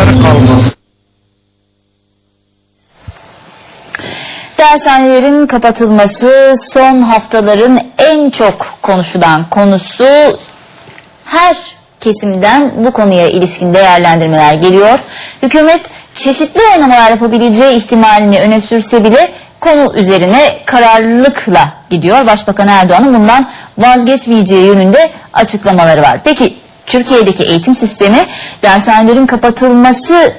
sınıflar kalmasın. Dershanelerin kapatılması son haftaların en çok konuşulan konusu. Her kesimden bu konuya ilişkin değerlendirmeler geliyor. Hükümet çeşitli oynamalar yapabileceği ihtimalini öne sürse bile konu üzerine kararlılıkla gidiyor. Başbakan Erdoğan'ın bundan vazgeçmeyeceği yönünde açıklamaları var. Peki Türkiye'deki eğitim sistemi dershanelerin kapatılması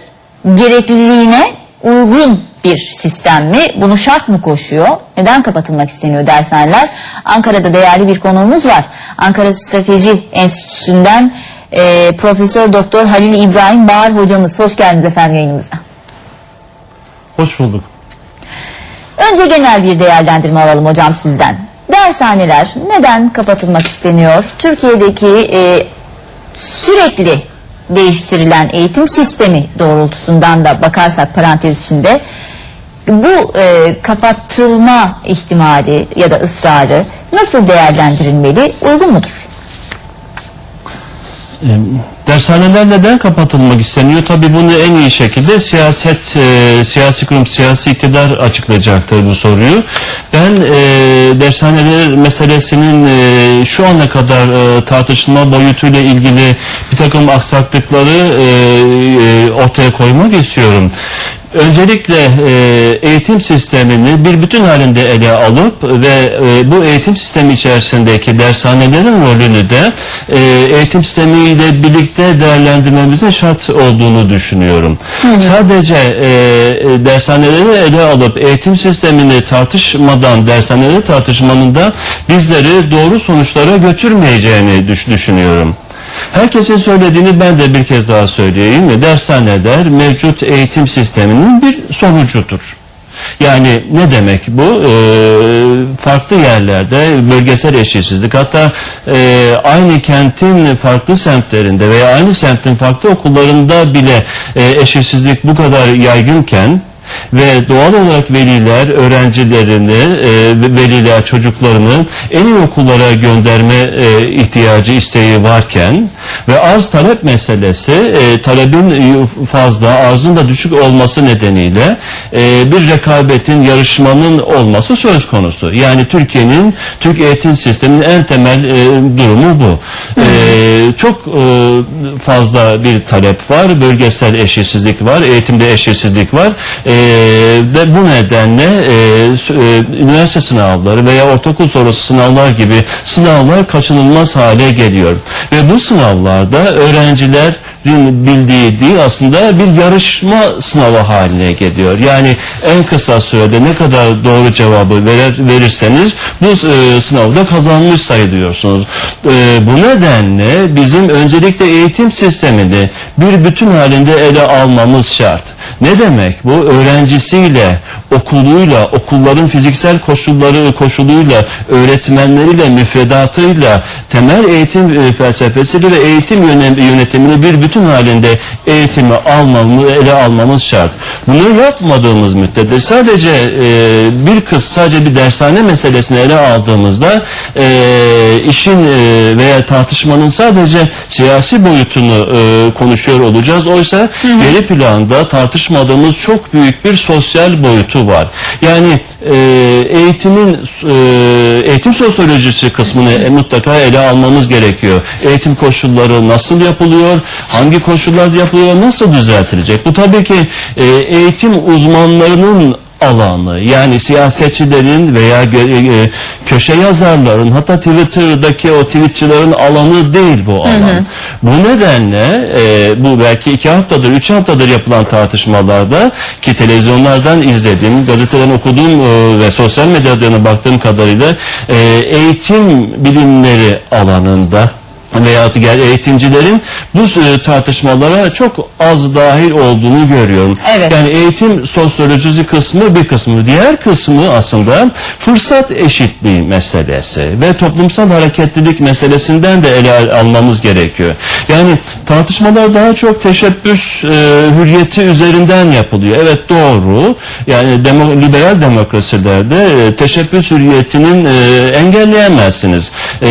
gerekliliğine uygun bir sistem mi? Bunu şart mı koşuyor? Neden kapatılmak isteniyor dershaneler? Ankara'da değerli bir konuğumuz var. Ankara Strateji Enstitüsü'nden e, Profesör Doktor Halil İbrahim Bağır hocamız. Hoş geldiniz efendim yayınımıza. Hoş bulduk. Önce genel bir değerlendirme alalım hocam sizden. Dershaneler neden kapatılmak isteniyor? Türkiye'deki e, sürekli değiştirilen eğitim sistemi doğrultusundan da bakarsak parantez içinde bu e, kapatılma ihtimali ya da ısrarı nasıl değerlendirilmeli? Uygun mudur? Dershaneler neden kapatılmak isteniyor? Tabii bunu en iyi şekilde siyaset, e, siyasi kurum, siyasi iktidar açıklayacaktır bu soruyu. Ben e, dershaneler meselesinin e, şu ana kadar e, tartışılma boyutuyla ilgili bir takım aksaklıkları e, e, ortaya koymak istiyorum. Öncelikle e, eğitim sistemini bir bütün halinde ele alıp ve e, bu eğitim sistemi içerisindeki dershanelerin rolünü de e, eğitim sistemiyle birlikte değerlendirmemizin şart olduğunu düşünüyorum. Sadece e, e, dershaneleri ele alıp eğitim sistemini tartışmadan dershaneleri tartışmanın da bizleri doğru sonuçlara götürmeyeceğini düş- düşünüyorum. Herkesin söylediğini ben de bir kez daha söyleyeyim. Dershaneler mevcut eğitim sisteminin bir sonucudur. Yani ne demek bu? Ee, farklı yerlerde bölgesel eşitsizlik hatta e, aynı kentin farklı semtlerinde veya aynı semtin farklı okullarında bile e, eşitsizlik bu kadar yaygınken ve doğal olarak veliler öğrencilerini, e, veliler çocuklarını en iyi okullara gönderme e, ihtiyacı, isteği varken ve arz talep meselesi e, talebin fazla, arzın da düşük olması nedeniyle e, bir rekabetin, yarışmanın olması söz konusu. Yani Türkiye'nin, Türk eğitim sisteminin en temel e, durumu bu. E, çok e, fazla bir talep var, bölgesel eşitsizlik var, eğitimde eşitsizlik var. E, ve bu nedenle e, e, üniversite sınavları veya ortaokul sonrası sınavlar gibi sınavlar kaçınılmaz hale geliyor. Ve bu sınavlarda öğrencilerin bildiği değil aslında bir yarışma sınavı haline geliyor. Yani en kısa sürede ne kadar doğru cevabı verir, verirseniz bu e, sınavda kazanmış sayılıyorsunuz. E, bu nedenle bizim öncelikle eğitim sistemini bir bütün halinde ele almamız şart. Ne demek bu? Öğrencisiyle, okuluyla, okulların fiziksel koşulları koşuluyla, öğretmenleriyle, müfredatıyla, temel eğitim e, felsefesiyle ve eğitim yönetimini bir bütün halinde eğitimi almamız, ele almamız şart. Bunu yapmadığımız müddetçe sadece e, bir kız, sadece bir dershane meselesini ele aldığımızda e, işin e, veya tartışmanın sadece siyasi boyutunu e, konuşuyor olacağız. Oysa geri planda tartışmadığımız çok büyük bir sosyal boyutu var. Yani e, eğitimin e, eğitim sosyolojisi kısmını e, mutlaka ele almamız gerekiyor. Eğitim koşulları nasıl yapılıyor? Hangi koşullarda yapılıyor? Nasıl düzeltilecek? Bu tabii ki e, eğitim uzmanlarının alanı yani siyasetçilerin veya gö- e, köşe yazarların hatta Twitter'daki o tweetçilerin alanı değil bu alan. Bu nedenle e, bu belki iki haftadır, üç haftadır yapılan tartışmalarda ki televizyonlardan izlediğim, gazeteden okuduğum e, ve sosyal medyadan baktığım kadarıyla e, eğitim bilimleri alanında veya diğer eğitimcilerin bu e, tartışmalara çok az dahil olduğunu görüyorum. Evet. Yani eğitim sosyolojisi kısmı bir kısmı. Diğer kısmı aslında fırsat eşitliği meselesi ve toplumsal hareketlilik meselesinden de ele al- almamız gerekiyor. Yani tartışmalar daha çok teşebbüs e, hürriyeti üzerinden yapılıyor. Evet doğru. Yani demo, liberal demokrasilerde e, teşebbüs hürriyetinin e, engelleyemezsiniz. E,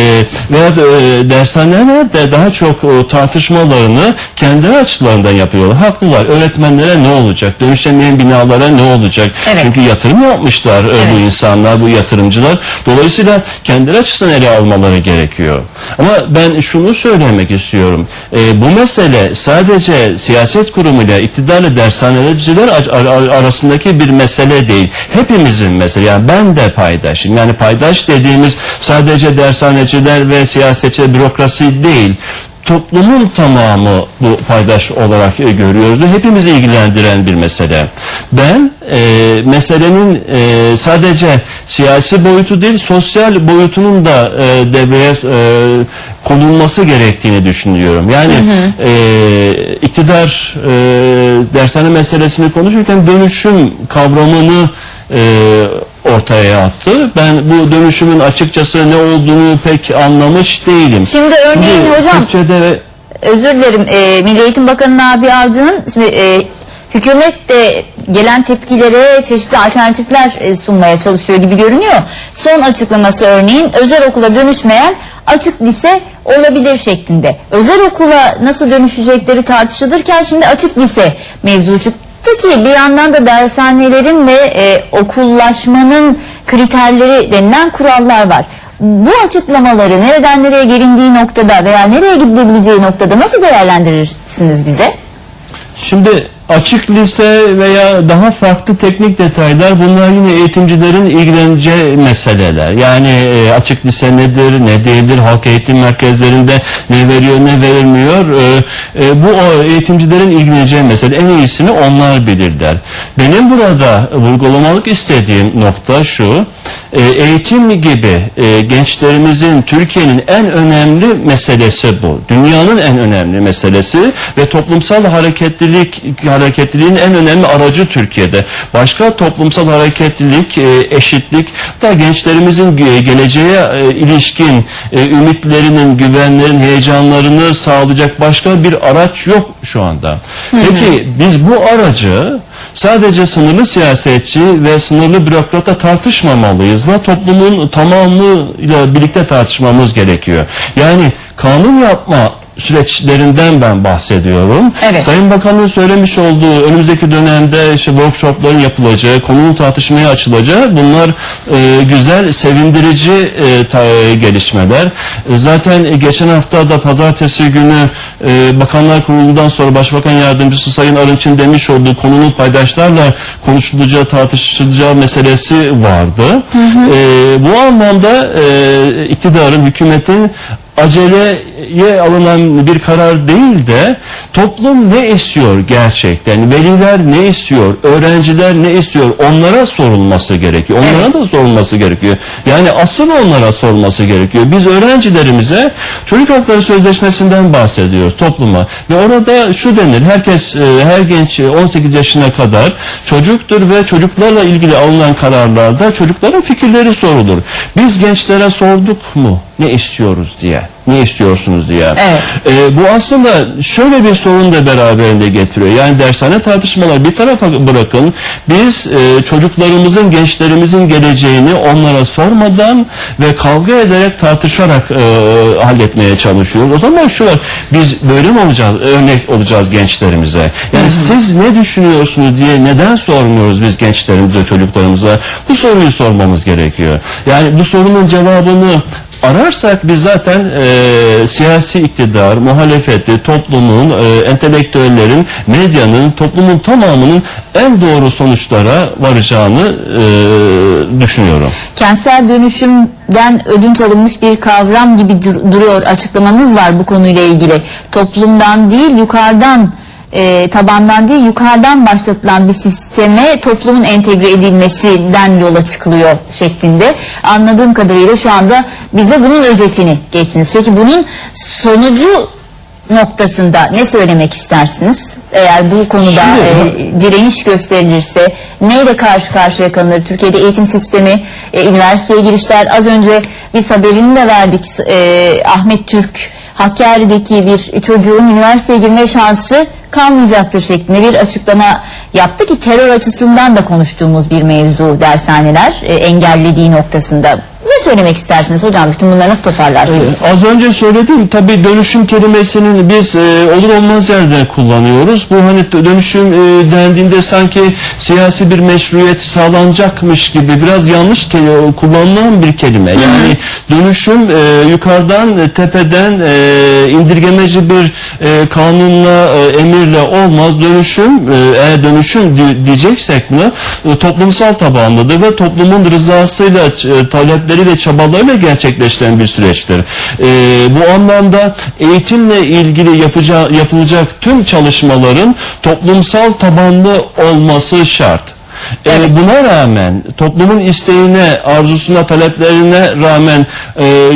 veya e, dershane dershaneler de daha çok o, tartışmalarını kendi açılarından yapıyorlar. Haklılar. Öğretmenlere ne olacak? Dönüşemeyen binalara ne olacak? Evet. Çünkü yatırım yapmışlar e, bu Evet. insanlar, bu yatırımcılar. Dolayısıyla kendileri açısından ele almaları gerekiyor. Ama ben şunu söylemek istiyorum. E, bu mesele sadece siyaset kurumuyla, iktidarla dershaneciler ar- ar- arasındaki bir mesele değil. Hepimizin mesele. Yani ben de paydaşım. Yani paydaş dediğimiz sadece dershaneciler ve siyasetçiler bürokrasi değil toplumun tamamı bu paydaş olarak e, görüyoruz hepimizi ilgilendiren bir mesele. Ben e, meselenin e, sadece siyasi boyutu değil sosyal boyutunun da e, devreye e, konulması gerektiğini düşünüyorum. Yani e, iktidar e, dershane meselesini konuşurken dönüşüm kavramını e, ortaya attı. Ben bu dönüşümün açıkçası ne olduğunu pek anlamış değilim. Şimdi örneğin Şimdi hocam Türkçe'de özür dilerim e, Milli Eğitim Bakanı Nabi Avcı'nın şimdi e, hükümet de gelen tepkilere çeşitli alternatifler e, sunmaya çalışıyor gibi görünüyor. Son açıklaması örneğin özel okula dönüşmeyen açık lise olabilir şeklinde. Özel okula nasıl dönüşecekleri tartışılırken şimdi açık lise mevzu çıktı ki bir yandan da dershanelerin ve e, okullaşmanın kriterleri denilen kurallar var. Bu açıklamaları nereden nereye gelindiği noktada veya nereye gidebileceği noktada nasıl değerlendirirsiniz bize? Şimdi açık lise veya daha farklı teknik detaylar bunlar yine eğitimcilerin ilgileneceği meseleler. Yani e, açık lise nedir, ne değildir, halk eğitim merkezlerinde ne veriyor, ne verilmiyor. E, e, bu o eğitimcilerin ilgileneceği mesele. En iyisini onlar bilirler. Benim burada vurgulamalık istediğim nokta şu. E, eğitim gibi e, gençlerimizin Türkiye'nin en önemli meselesi bu. Dünyanın en önemli meselesi ve toplumsal hareketlilik hareketliliğin en önemli aracı Türkiye'de. Başka toplumsal hareketlilik, e, eşitlik da gençlerimizin ge- geleceğe e, ilişkin e, ümitlerinin, güvenlerin, heyecanlarını sağlayacak başka bir araç yok şu anda. Peki biz bu aracı sadece sınırlı siyasetçi ve sınırlı bürokrata tartışmamalıyız ve toplumun tamamıyla birlikte tartışmamız gerekiyor. Yani kanun yapma süreçlerinden ben bahsediyorum. Evet. Sayın Bakan'ın söylemiş olduğu önümüzdeki dönemde işte workshopların yapılacağı, konunun tartışmaya açılacağı bunlar e, güzel, sevindirici e, ta- gelişmeler. E, zaten geçen hafta da pazartesi günü e, Bakanlar Kurulu'ndan sonra Başbakan Yardımcısı Sayın Arınç'ın demiş olduğu konunun paydaşlarla konuşulacağı, tartışılacağı meselesi vardı. E, bu anlamda e, iktidarın, hükümetin aceleye alınan bir karar değil de toplum ne istiyor gerçekten, veliler ne istiyor, öğrenciler ne istiyor onlara sorulması gerekiyor. Onlara Evet. da sorulması gerekiyor. Yani asıl onlara sorulması gerekiyor. Biz öğrencilerimize çocuk hakları sözleşmesinden bahsediyoruz topluma ve orada şu denir herkes e, her genç e, 18 yaşına kadar çocuktur ve çocuklarla ilgili alınan kararlarda çocukların fikirleri sorulur. Biz gençlere sorduk mu ne istiyoruz diye ne istiyorsunuz diye. Evet. E, bu aslında şöyle bir sorun da beraberinde getiriyor. Yani dershane tartışmalar bir tarafa bırakın. Biz e, çocuklarımızın, gençlerimizin geleceğini onlara sormadan ve kavga ederek tartışarak e, halletmeye çalışıyoruz. O zaman şu var. Biz böyle mi olacağız? Örnek olacağız gençlerimize. Yani siz ne düşünüyorsunuz diye neden sormuyoruz biz gençlerimize, çocuklarımıza? Bu soruyu sormamız gerekiyor. Yani bu sorunun cevabını ararsak biz zaten e, siyasi iktidar, muhalefeti, toplumun, e, entelektüellerin, medyanın, toplumun tamamının en doğru sonuçlara varacağını e, düşünüyorum. Kentsel dönüşümden ödünç alınmış bir kavram gibi dur- duruyor açıklamanız var bu konuyla ilgili. Toplumdan değil yukarıdan e, tabandan değil yukarıdan başlatılan bir sisteme toplumun entegre edilmesinden yola çıkılıyor şeklinde. Anladığım kadarıyla şu anda bize bunun özetini geçtiniz. Peki bunun sonucu noktasında ne söylemek istersiniz? Eğer bu konuda Şimdi- e, direniş gösterilirse neyle karşı karşıya kalınır? Türkiye'de eğitim sistemi, e, üniversiteye girişler az önce biz haberini de verdik. E, Ahmet Türk Hakkari'deki bir çocuğun üniversiteye girme şansı kalmayacaktır şeklinde bir açıklama yaptı ki terör açısından da konuştuğumuz bir mevzu dershaneler e, engellediği noktasında. Söylemek istersiniz hocam? Bütün bunları nasıl toparlarsınız? Ee, Az önce söyledim tabii dönüşüm kelimesinin biz e, olur olmaz yerde kullanıyoruz. Bu hani dö- dönüşüm e, dendiğinde sanki siyasi bir meşruiyet sağlanacakmış gibi biraz yanlış kullanılan bir kelime. Yani dönüşüm e, yukarıdan e, tepeden e, indirgemeci bir e, kanunla e, emirle olmaz. Dönüşüm e, eğer dönüşüm di- diyeceksek bunu e, toplumsal tabanlıdır ve toplumun rızasıyla e, talepleriyle çabalarıyla gerçekleştiren bir süreçtir. E, bu anlamda eğitimle ilgili yapacağı, yapılacak tüm çalışmaların toplumsal tabanlı olması şart. E, buna rağmen toplumun isteğine, arzusuna, taleplerine rağmen e, ya-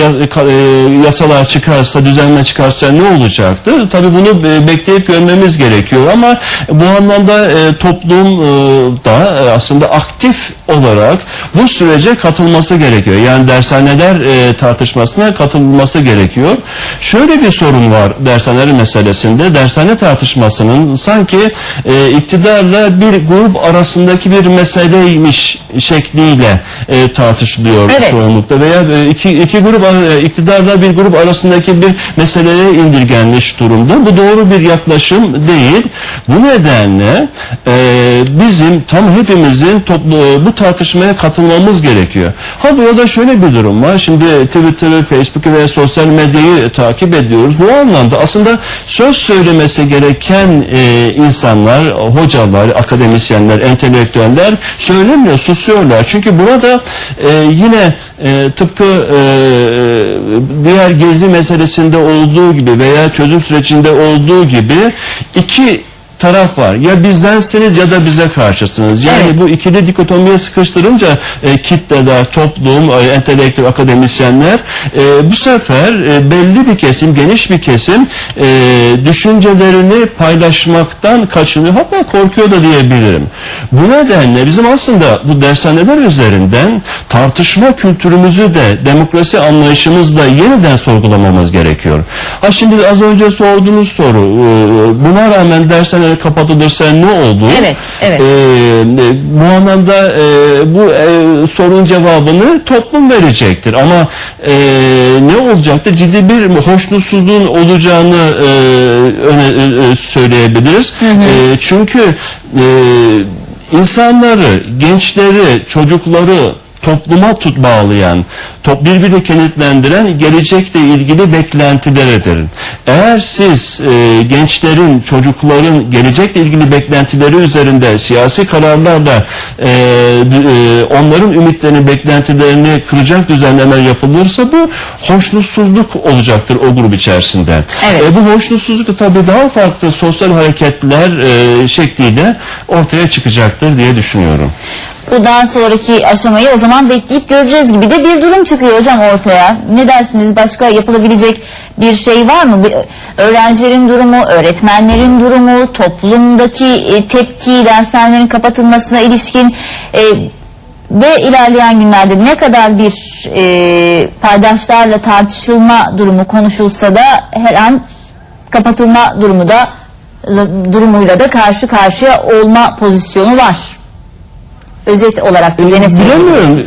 ya- ka- e, yasalar çıkarsa, düzenleme çıkarsa ne olacaktır? Tabii bunu e, bekleyip görmemiz gerekiyor ama bu anlamda e, toplum e, da e, aslında aktif olarak bu sürece katılması gerekiyor. Yani dershaneler e, tartışmasına katılması gerekiyor. Şöyle bir sorun var dershaneler meselesinde. Dershane tartışmasının sanki e, iktidarla bir grup arasındaki bir meseleymiş şekliyle e, tartışılıyor Evet. çoğunlukla veya e, iki, iki grup e, iktidarla bir grup arasındaki bir meseleye indirgenmiş durumda. Bu doğru bir yaklaşım değil. Bu nedenle e, bizim tam hepimizin toplu, bu tartışmaya katılmamız gerekiyor. Ha burada şöyle bir durum var. Şimdi Twitter'ı, Facebook'u ve sosyal medyayı takip ediyoruz. Bu anlamda aslında söz söylemesi gereken e, insanlar, hocalar, akademisyenler, entelektüeller söylemiyor, susuyorlar. Çünkü burada e, yine e, tıpkı e, diğer gezi meselesinde olduğu gibi veya çözüm sürecinde olduğu gibi iki taraf var. Ya bizdensiniz ya da bize karşısınız. Yani Evet. bu ikili dikotomiye sıkıştırınca e, kitleler, toplum, e, entelektüel akademisyenler e, bu sefer e, belli bir kesim, geniş bir kesim e, düşüncelerini paylaşmaktan kaçınıyor. Hatta korkuyor da diyebilirim. Bu nedenle bizim aslında bu dershaneler üzerinden tartışma kültürümüzü de demokrasi anlayışımızla yeniden sorgulamamız gerekiyor. Ha şimdi az önce sorduğunuz soru e, buna rağmen dershaneler kapatılırsa ne oldu? Evet, evet. E, e, bu anlamda e, bu e, sorunun cevabını toplum verecektir. Ama e, ne olacaktır? Ciddi bir hoşnutsuzluğun olacağını e, öne, e, söyleyebiliriz. E, çünkü e, insanları, gençleri, çocukları topluma tut bağlayan, top birbirini kenetlendiren gelecekle ilgili beklentileridir. Eğer siz e, gençlerin, çocukların gelecekle ilgili beklentileri üzerinde siyasi kararlarla e, e, onların ümitlerini, beklentilerini kıracak düzenlemeler yapılırsa bu hoşnutsuzluk olacaktır o grup içerisinde. Evet. E, bu hoşnutsuzluk da tabii daha farklı sosyal hareketler e, şekliyle ortaya çıkacaktır diye düşünüyorum. Bundan sonraki aşamayı o zaman bekleyip göreceğiz gibi de bir durum çıkıyor hocam ortaya. Ne dersiniz? Başka yapılabilecek bir şey var mı? Bir, öğrencilerin durumu, öğretmenlerin durumu, toplumdaki e, tepki, dershanelerin kapatılmasına ilişkin e, ve ilerleyen günlerde ne kadar bir e, paydaşlarla tartışılma durumu konuşulsa da her an kapatılma durumu da durumuyla da karşı karşıya olma pozisyonu var. Özet olarak bize ne? Bilemiyorum.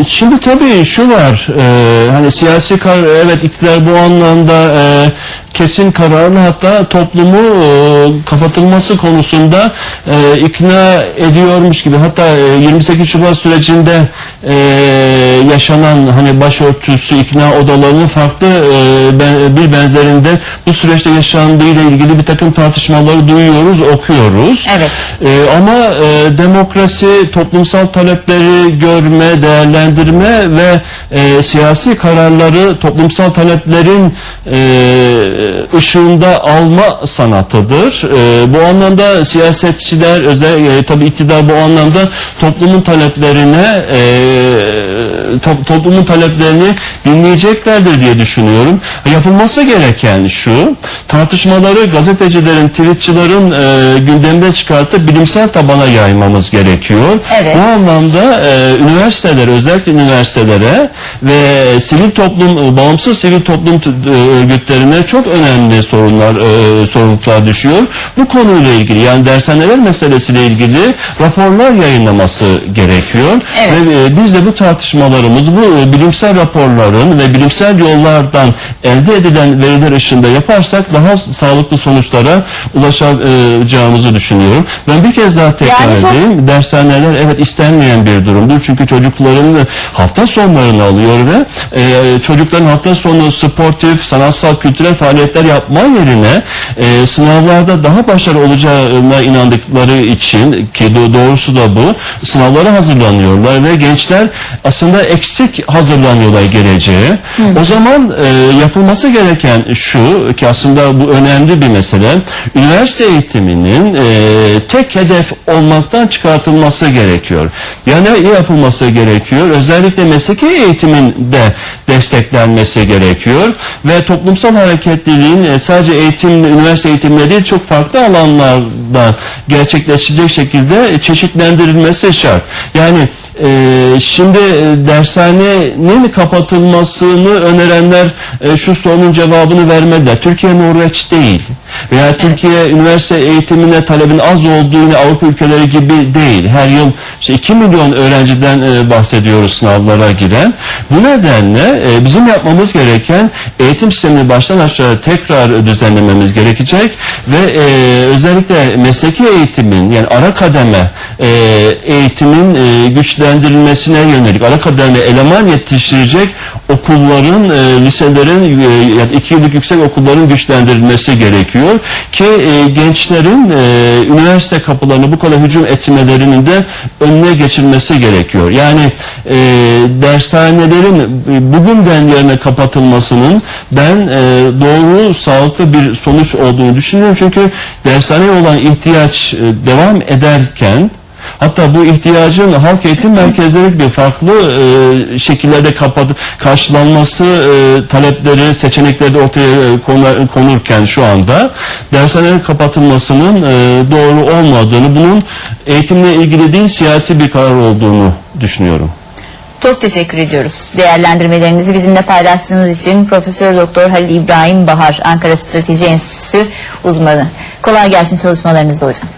Ee, Şimdi tabii şu var. e, hani siyasi kar evet iktidar bu anlamda e, kesin kararlı hatta toplumu e, kapatılması konusunda e, ikna ediyormuş gibi. Hatta e, 28 Şubat sürecinde e, yaşanan hani başörtüsü ikna odalarının farklı e, ben- bir benzerinde bu süreçte yaşandığıyla ilgili bir takım tartışmaları duyuyoruz, okuyoruz. Evet. Ee, ama e, demokrasi toplumsal talepleri görme, değerlendirme ve e, siyasi kararları toplumsal taleplerin e, ışığında alma sanatıdır. E, bu anlamda siyasetçiler, özel e, tabii iktidar bu anlamda toplumun taleplerine e, to- toplumun taleplerini dinleyeceklerdir diye düşünüyorum. Yapılması gereken şu, tartışmaları gazetecilerin, tweetçilerin e, gündemden çıkartıp bilimsel tabana yaymamız gerekiyor. Evet. Bu anlamda e, üniversiteler özellikle üniversitelere ve sivil toplum bağımsız sivil toplum e, örgütlerine çok önemli sorunlar e, sorumluluklar düşüyor. Bu konuyla ilgili yani dershaneler meselesiyle ilgili raporlar yayınlaması gerekiyor. Evet. Ve e, biz de bu tartışmalarımızı bu e, bilimsel raporların ve bilimsel yollardan elde edilen veriler ışığında yaparsak daha sağlıklı sonuçlara ulaşacağımızı düşünüyorum. Ben bir kez daha tekrar Yani çok- edeyim. Dershaneler evet istenmeyen bir durumdur. Çünkü çocukların hafta sonlarını alıyor ve e, çocukların hafta sonu sportif, sanatsal, kültürel faaliyetler yapma yerine e, sınavlarda daha başarılı olacağına inandıkları için ki do- doğrusu da bu sınavlara hazırlanıyorlar ve gençler aslında eksik hazırlanıyorlar geleceğe. O zaman e, yapılması gereken şu ki aslında bu önemli bir mesele. Üniversite eğitiminin e, tek hedef olmaktan çıkartılması gerekiyor. Yani ne yapılması gerekiyor? Özellikle mesleki eğitimin de desteklenmesi gerekiyor ve toplumsal hareketliliğin e, sadece eğitim, üniversite eğitiminde değil çok farklı alanlarda gerçekleşecek şekilde çeşitlendirilmesi şart. Yani e, şimdi e, dershanenin kapatılmasını önerenler e, şu sorunun cevabını vermediler. Türkiye Norveç değil. Veya Türkiye üniversite eğitimine talebin az olduğu yine Avrupa ülkeleri gibi değil. Her yıl işte 2 milyon öğrenciden e, bahsediyoruz sınavlara giren. Bu nedenle e, bizim yapmamız gereken eğitim sistemini baştan aşağı tekrar düzenlememiz gerekecek ve e, özellikle mesleki eğitimin yani ara kademe e, eğitimin e, güçlendirilmesine yönelik ara kademe eleman yetiştirecek okulların, e, liselerin e, ya da iki yıllık yüksek okulların güçlendirilmesi gerekiyor ki e, gençlerin e, üniversite kapılarını bu kadar hücum etmelerinin de önüne geçilmesi gerekiyor. Yani e, dershanelerin e, bugünden yerine kapatılmasının ben e, doğru, sağlıklı bir sonuç olduğunu düşünüyorum. Çünkü dershaneye olan ihtiyaç e, devam ederken Hatta bu ihtiyacın halk eğitim merkezleri farklı e, şekillerde kapat karşılanması e, talepleri, seçenekleri de ortaya konurken şu anda dershanelerin kapatılmasının e, doğru olmadığını, bunun eğitimle ilgili değil siyasi bir karar olduğunu düşünüyorum. Çok teşekkür ediyoruz. Değerlendirmelerinizi bizimle paylaştığınız için Profesör Doktor Halil İbrahim Bahar Ankara Strateji Enstitüsü uzmanı. Kolay gelsin çalışmalarınızda hocam.